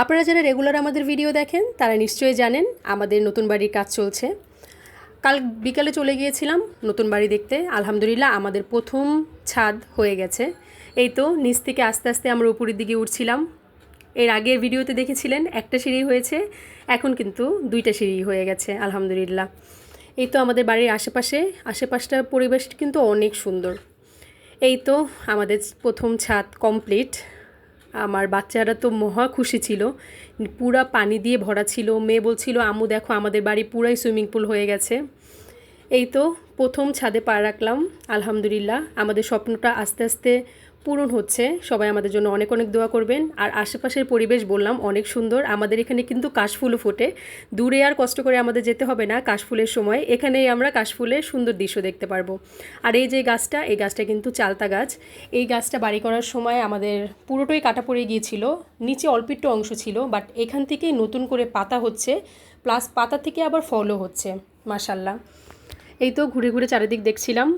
আপনারা যারা রেগুলার আমাদের ভিডিও দেখেন, তারা নিশ্চয়ই জানেন আমাদের নতুন বাড়ির কাজ চলছে। কাল বিকালে চলে গিয়েছিলাম নতুন বাড়ি দেখতে। আলহামদুলিল্লাহ আমাদের প্রথম ছাদ হয়ে গেছে। এই তো নিচ থেকে আস্তে আস্তে আমরা উপরের দিকে উঠছিলাম। এর আগের ভিডিওতে দেখেছিলেন, একটা সিঁড়ি হয়েছে, এখন কিন্তু দুইটা সিঁড়ি হয়ে গেছে, আলহামদুলিল্লাহ। এই তো আমাদের বাড়ির আশেপাশে, আশেপাশটার পরিবেশটা কিন্তু অনেক সুন্দর। এই তো আমাদের প্রথম ছাদ কমপ্লিট। আমার বাচ্চারা তো মহা খুশি ছিল। পুরা পানি দিয়ে ভরা ছিল। মেয়ে বলছিল আমু দেখো, আমাদের বাড়ি পুরাই সুইমিং পুল হয়ে গেছে। এই তো প্রথম ছাদে পা রাখলাম, আলহামদুলিল্লাহ। আমাদের স্বপ্নটা আস্তে আস্তে পূরণ হচ্ছে। সবাই আমাদের জন্য অনেক অনেক দোয়া করবেন। আর আশেপাশের পরিবেশ বললাম অনেক সুন্দর। আমাদের এখানে কিন্তু কাশফুলও ফোটে। দূরে আর কষ্ট করে আমাদের যেতে হবে না কাশফুলের সময়। এখানেই আমরা কাশফুলের সুন্দর দৃশ্য দেখতে পারব। আর এই যে গাছটা, এই গাছটা কিন্তু চালতা গাছ। এই গাছটা বাড়ি করার সময় আমাদের পুরোটাই কাটা পড়ে গিয়েছিল। নিচে অল্প একটু অংশ ছিল, বাট এখান থেকেই নতুন করে পাতা হচ্ছে। প্লাস পাতা থেকে আবার ফলও হচ্ছে মাসাল্লাহ এই তো ঘুরে ঘুরে চারিদিক দেখছিলাম।